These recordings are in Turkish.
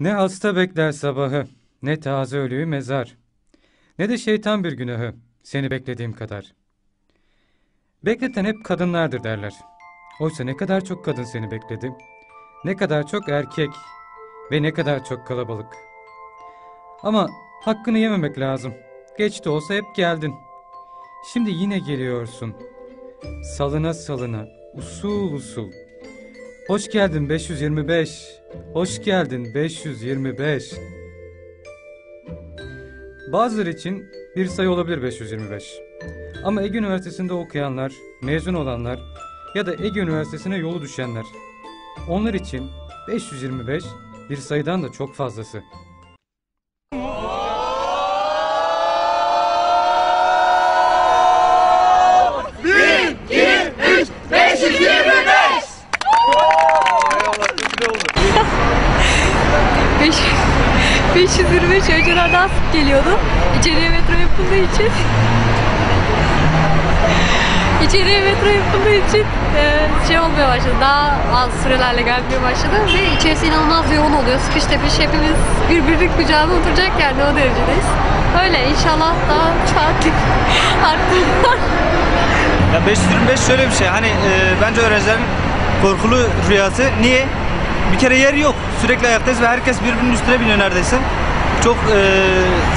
Ne hasta bekler sabahı, ne taze ölüyü mezar. Ne de şeytan bir günahı, seni beklediğim kadar. Bekleten hep kadınlardır derler. Oysa ne kadar çok kadın seni bekledi. Ne kadar çok erkek ve ne kadar çok kalabalık. Ama hakkını yememek lazım. Geç de olsa hep geldin. Şimdi yine geliyorsun. Salına salına, usul usul. Hoş geldin 525. Hoş geldin 525. Bazıları için bir sayı olabilir 525. Ama Ege Üniversitesi'nde okuyanlar, mezun olanlar ya da Ege Üniversitesi'ne yolu düşenler. Onlar için 525 bir sayıdan da çok fazlası. Beş, 525 önceden daha sık geliyordum. İçeriye metro yapıldığı için. İçeriye metro yapıldığı için e, şey olmaya başladı. Daha az sürelerle gelmeye başladı. Ve içerisi inanılmaz yoğun oluyor. Sıkış tepiş hepimiz birbirinin kucağına oturacak yani o derecedeyiz. Öyle inşallah daha saatlik arttırırlar. Ya 525 şöyle bir şey hani e, bence öğrencilerin korkulu rüyası. Niye? Bir kere yer yok. Sürekli ayaktayız ve herkes birbirinin üstüne biniyor neredeyse. Çok e,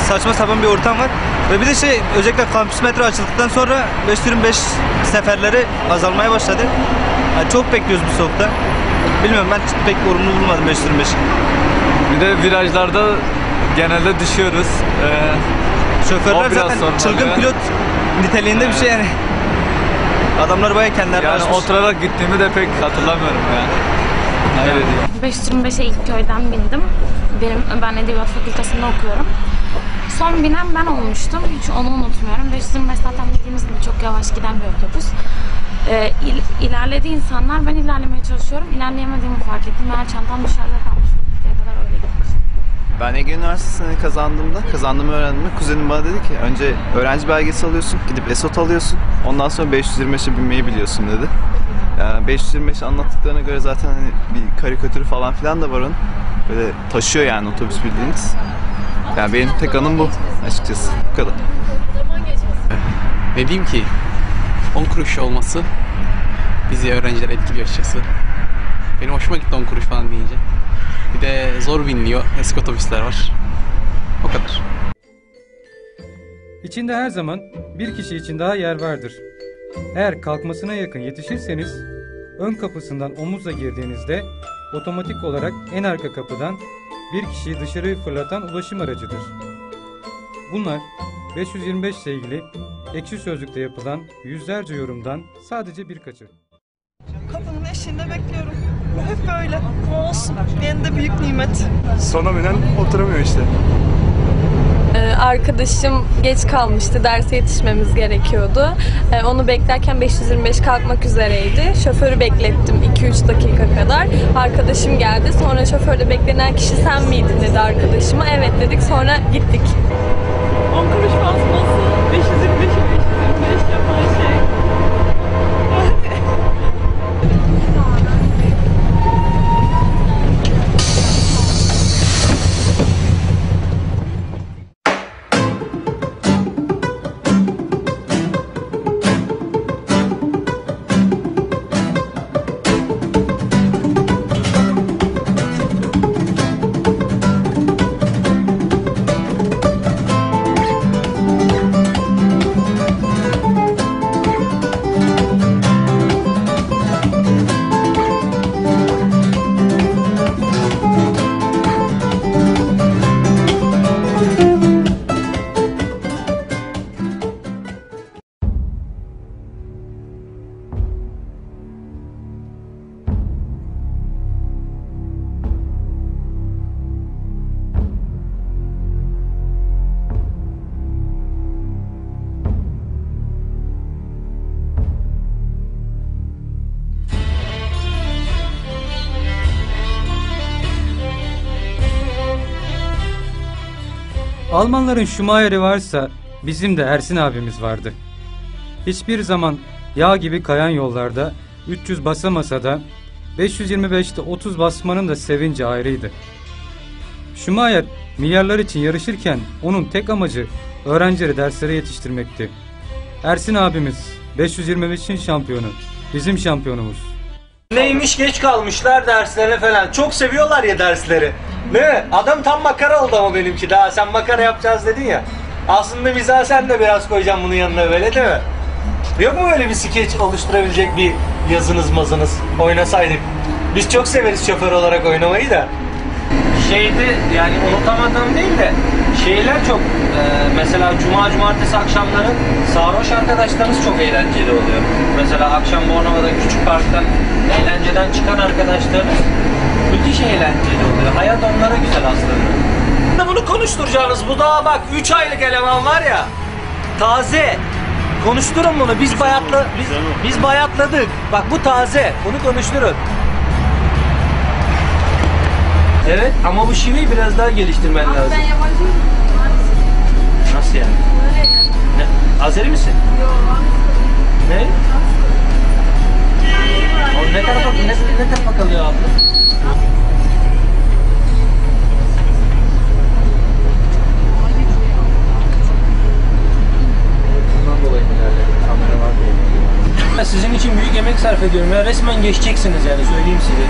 saçma sapan bir ortam var. Ve bir de şey özellikle kampüs metro açıldıktan sonra 525 seferleri azalmaya başladı. Yani çok bekliyoruz bu soğukta. Bilmiyorum ben pek olumlu bulmadım 525'i. Bir de virajlarda genelde düşüyoruz. Ee, Şoförler zaten çılgın oluyor. pilot niteliğinde bir şey yani. Adamlar bayağı kendilerini yani aşmış. oturarak gittiğimi de pek hatırlamıyorum yani. Diyeyim. 525'e ilk köyden bindim. Benim ben Edebiyat Fakültesi'nde okuyorum. Son binen ben olmuştum. Hiç onu unutmuyorum. 525 zaten bildiğimiz gibi çok yavaş giden bir otobüs. Ee, il- ilerledi insanlar. Ben ilerlemeye çalışıyorum. İlerleyemediğimi fark ettim. Meğer çantam dışarıda kalmış. Fakülteye kadar öyle gitmiştim. Ben Ege Üniversitesi'ni kazandığımda, kazandığımı öğrendiğimde kuzenim bana dedi ki önce öğrenci belgesi alıyorsun, gidip ESOT alıyorsun. Ondan sonra 525'e binmeyi biliyorsun dedi. Yani 525 anlattıklarına göre zaten hani bir karikatürü falan filan da var onun. Böyle taşıyor yani otobüs bildiğiniz. Yani benim tek anım bu açıkçası. Bu kadar. Ne diyeyim ki 10 kuruş olması bizi öğrenciler etkiliyor açıkçası. Benim hoşuma gitti 10 kuruş falan deyince. Bir de zor biniliyor. Eski otobüsler var. O kadar. İçinde her zaman bir kişi için daha yer vardır. Eğer kalkmasına yakın yetişirseniz ön kapısından omuzla girdiğinizde otomatik olarak en arka kapıdan bir kişiyi dışarı fırlatan ulaşım aracıdır. Bunlar 525 ile ilgili ekşi sözlükte yapılan yüzlerce yorumdan sadece birkaçı. Kapının eşiğinde bekliyorum. Bu hep böyle. Ama olsun. Yine de büyük nimet. Sona binen oturamıyor işte. Ee, arkadaşım geç kalmıştı. Derse yetişmemiz gerekiyordu. Ee, onu beklerken 525 kalkmak üzereydi. Şoförü beklettim 2-3 dakika kadar. Arkadaşım geldi. Sonra şoförde beklenen kişi sen miydin dedi arkadaşıma. Evet dedik. Sonra gittik. 10 kuruş basması. 525'i 525 yapan şey. Almanların Schumacher'i varsa bizim de Ersin abimiz vardı. Hiçbir zaman yağ gibi kayan yollarda 300 basamasa da 525'te 30 basmanın da sevinci ayrıydı. Schumacher milyarlar için yarışırken onun tek amacı öğrencileri derslere yetiştirmekti. Ersin abimiz 525'in şampiyonu. Bizim şampiyonumuz. Neymiş geç kalmışlar derslerine falan. Çok seviyorlar ya dersleri. Mi? Adam tam makara oldu ama benimki daha. Sen makara yapacağız dedin ya. Aslında mizah sen de biraz koyacaksın bunun yanına böyle değil mi? Yok mu böyle bir skeç oluşturabilecek bir yazınız mazınız oynasaydık? Biz çok severiz şoför olarak oynamayı da. Şeydi yani unutamadığım değil de şeyler çok e, mesela cuma cumartesi akşamları sarhoş arkadaşlarınız çok eğlenceli oluyor. Mesela akşam Bornova'da küçük parktan eğlenceden çıkan arkadaşlarınız müthiş eğlenceli oluyor. Hayat onlara güzel aslında. Bunu konuşturacağınız bu daha bak 3 aylık eleman var ya taze. Konuşturun bunu. Biz bayatla biz, biz bayatladık. Bak bu taze. Bunu konuşturun. Evet ama bu şiveyi biraz daha geliştirmen lazım. Ben yabancıyım. Nasıl yani? Ne? Azeri misin? Yok. Ne? O ne tarafa ne, ne tarafa kalıyor abi? Sizin için büyük emek sarf ediyorum ya resmen geçeceksiniz yani söyleyeyim size.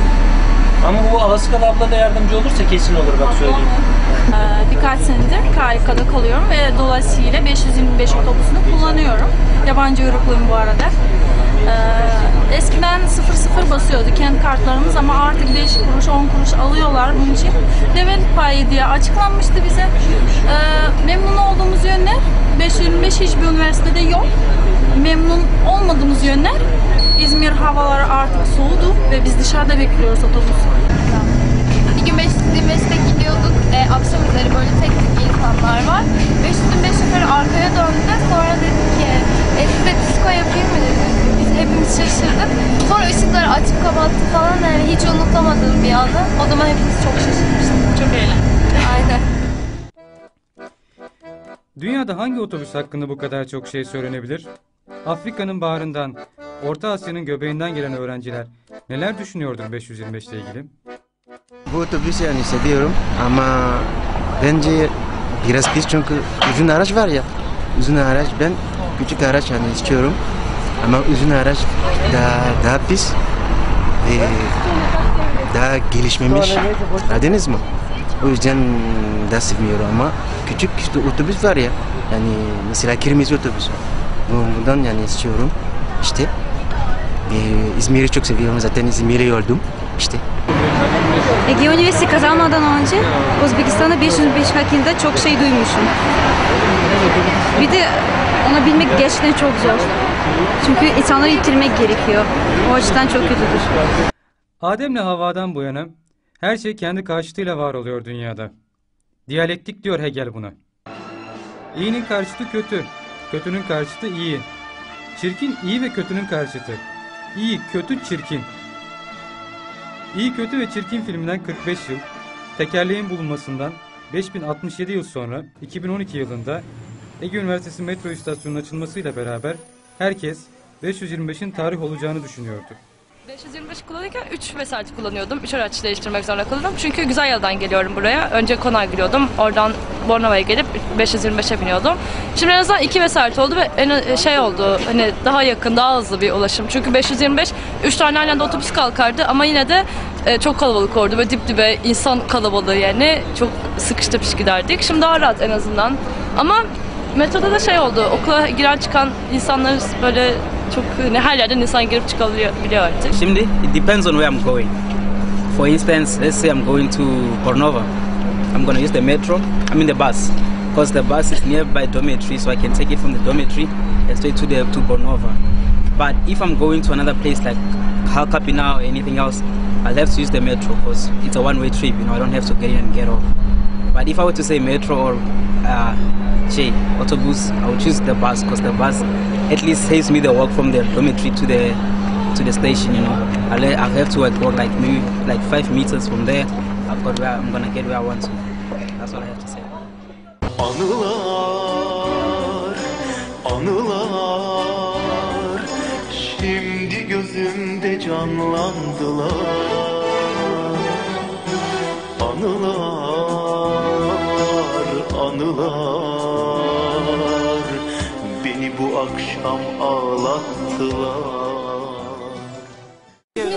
Ama bu Alaska'da abla da yardımcı olursa kesin olur bak söyleyeyim. Ee, birkaç senedir KYK'da kalıyorum ve dolayısıyla 525 otobüsünü kullanıyorum. Yabancı uyrukluğum bu arada. Ee, eskiden 0-0 basıyordu kendi kartlarımız ama artık 5 kuruş 10 kuruş alıyorlar bunun için. Devlet payı diye açıklanmıştı bize. Ee, memnun olduğumuz yönler 525 hiçbir üniversitede yok. Memnun olmadığımız yönler İzmir havaları artık soğudu ve biz dışarıda bekliyoruz otobüsü. Bir gün 525'te gidiyorduk. E, akşam üzeri böyle tek tek insanlar var. 525 şoförü arkaya döndü. Sonra dedi ki e, size disko yapayım mı dedi. Biz hepimiz şaşırdık. Sonra ışıkları açıp kapattı falan. Yani hiç unutamadığım bir anı. O zaman hepimiz çok şaşırmıştık. Çok eğlenceli. Aynen. Dünyada hangi otobüs hakkında bu kadar çok şey söylenebilir? Afrika'nın bağrından, Orta Asya'nın göbeğinden gelen öğrenciler neler düşünüyordur 525 ile ilgili? Bu otobüsü yani seviyorum ama bence biraz pis çünkü uzun araç var ya. Uzun araç ben küçük araç yani istiyorum. Ama uzun araç daha, daha pis ve daha gelişmemiş. Anladınız mı? O yüzden daha sevmiyorum ama küçük işte otobüs var ya. Yani mesela kırmızı otobüs. Bu- Bundan yani istiyorum. İşte. Ve İzmir'i çok seviyorum zaten İzmir'e yoldum. İşte. Ege Üniversitesi kazanmadan önce Özbekistan'da 505 hakkında çok şey duymuşum. Bir de onu bilmek gerçekten çok zor. Çünkü insanları ittirmek gerekiyor. O açıdan çok kötüdür. Adem'le Havva'dan bu yana her şey kendi karşıtıyla var oluyor dünyada. Diyalektik diyor Hegel buna. İyinin karşıtı kötü, kötünün karşıtı iyi. Çirkin iyi ve kötünün karşıtı. İyi, kötü, çirkin. İyi, Kötü ve Çirkin filminden 45 yıl, tekerleğin bulunmasından 5067 yıl sonra 2012 yılında Ege Üniversitesi metro istasyonunun açılmasıyla beraber herkes 525'in tarih olacağını düşünüyordu. 525 kullanırken 3 vesayet kullanıyordum. 3 araç değiştirmek zorunda kalıyordum. Çünkü güzel yoldan geliyorum buraya. Önce Konağa giriyordum. Oradan Bornova'ya gelip 525'e biniyordum. Şimdi en azından 2 vesayet oldu ve en şey oldu. Hani daha yakın, daha hızlı bir ulaşım. Çünkü 525 3 tane aynı anda otobüs kalkardı ama yine de e, çok kalabalık oldu. Böyle dip dibe insan kalabalığı yani çok sıkış tepiş giderdik. Şimdi daha rahat en azından. Ama metroda da şey oldu. Okula giren çıkan insanlar böyle çok hani her yerden insan girip çıkabiliyor biliyor artık. Şimdi it depends on where I'm going. For instance, let's say I'm going to Bornova. I'm to use the metro. I mean the bus. Because the bus is nearby dormitory, so I can take it from the dormitory and straight to the to Bonova. But if I'm going to another place like Halkapina or anything else, I'll have to use the metro because it's a one-way trip. You know, I don't have to get in and get off. But if I were to say metro or uh, J autobus, I would choose the bus because the bus at least saves me the walk from the dormitory to the to the station. You know, I'll, I'll have to walk like maybe like five meters from there. I've got where I'm gonna get where I want to. That's all I have to say. Anılar, anılar Şimdi gözümde canlandılar Anılar, anılar Beni bu akşam ağlattılar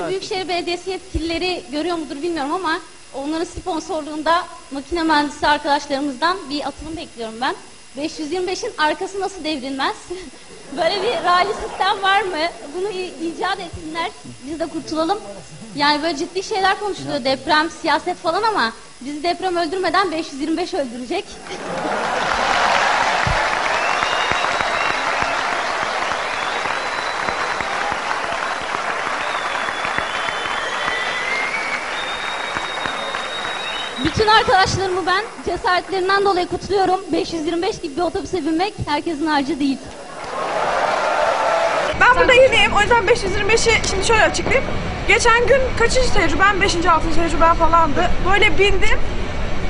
Büyükşehir Belediyesi yetkilileri görüyor mudur bilmiyorum ama onların sponsorluğunda makine mühendisi arkadaşlarımızdan bir atılım bekliyorum ben. 525'in arkası nasıl devrilmez? Böyle bir rally sistem var mı? Bunu icat etsinler. Biz de kurtulalım. Yani böyle ciddi şeyler konuşuluyor. Deprem, siyaset falan ama bizi deprem öldürmeden 525 öldürecek. Bütün arkadaşlarımı ben cesaretlerinden dolayı kutluyorum. 525 gibi bir otobüse binmek herkesin harcı değil. Ben burada yeniyim. O yüzden 525'i şimdi şöyle açıklayayım. Geçen gün kaçıncı tecrübem? 5. 6. tecrübem falandı. Böyle bindim.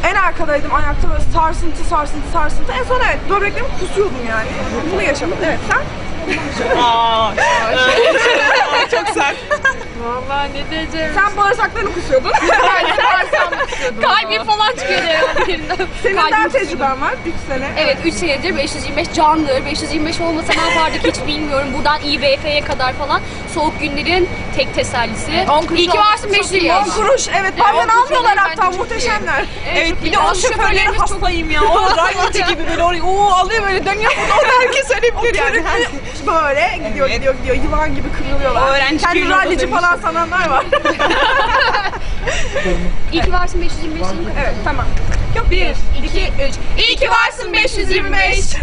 En arkadaydım ayakta böyle sarsıntı sarsıntı sarsıntı. En son evet böbreklerimi kusuyordum yani. Bunu yaşadım. Evet sen? Aa, çok sert. Vallahi ne diyeceğim. Sen bağırsaklarını kusuyordun. De bağırsağımı kusuyordum. Kalbim falan herhalde yerinden. Senin Kalbim daha tecrüben var. 3 sene. Evet 3 senedir 525 candır. 525 olmasa ne yapardık hiç bilmiyorum. Buradan İBF'ye kadar falan soğuk günlerin tek tesellisi. 10 kuruş İyi ki varsın 525. 10 kuruş evet Ya, pavyonu on kuruş almıyorlar hatta muhteşemler. Evet, bir de o çok- hastayım ya. O raylıcı gibi böyle orayı uuu alıyor böyle dönüyor burada herkes öyle bir yani. Böyle gidiyor gidiyor gidiyor yılan gibi kırılıyorlar. Öğrenci Kendi bir rallici falan sananlar var. İyi ki varsın 525. Evet tamam. Yok 1, 2, 3. İyi ki varsın 525.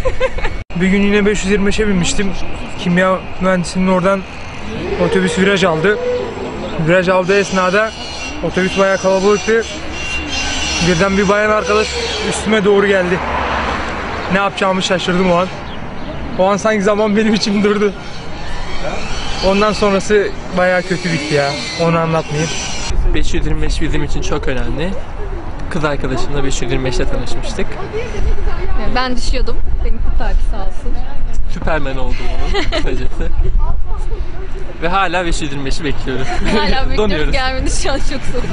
Bir gün yine 525'e binmiştim. Kimya mühendisinin oradan otobüs viraj aldı. Viraj aldığı esnada otobüs bayağı kalabalıktı. Birden bir bayan arkadaş üstüme doğru geldi. Ne yapacağımı şaşırdım o an. O an sanki zaman benim için durdu. Ondan sonrası bayağı kötü bitti ya. Onu anlatmayayım. 525 bizim için çok önemli. Kız arkadaşımla 525'te tanışmıştık. Ben düşüyordum. Beni kurtardı sağ olsun. Süpermen oldum onun kısacası. Ve hala 525'i bekliyoruz. Hala bekliyoruz Donuyoruz. gelmedi şu an çok soğuk.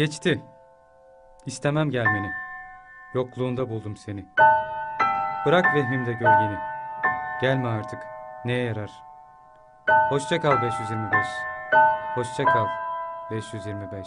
Geçti. İstemem gelmeni. Yokluğunda buldum seni. Bırak vehmimde gölgeni. Gelme artık. Neye yarar? Hoşça kal 525. Hoşça kal 525.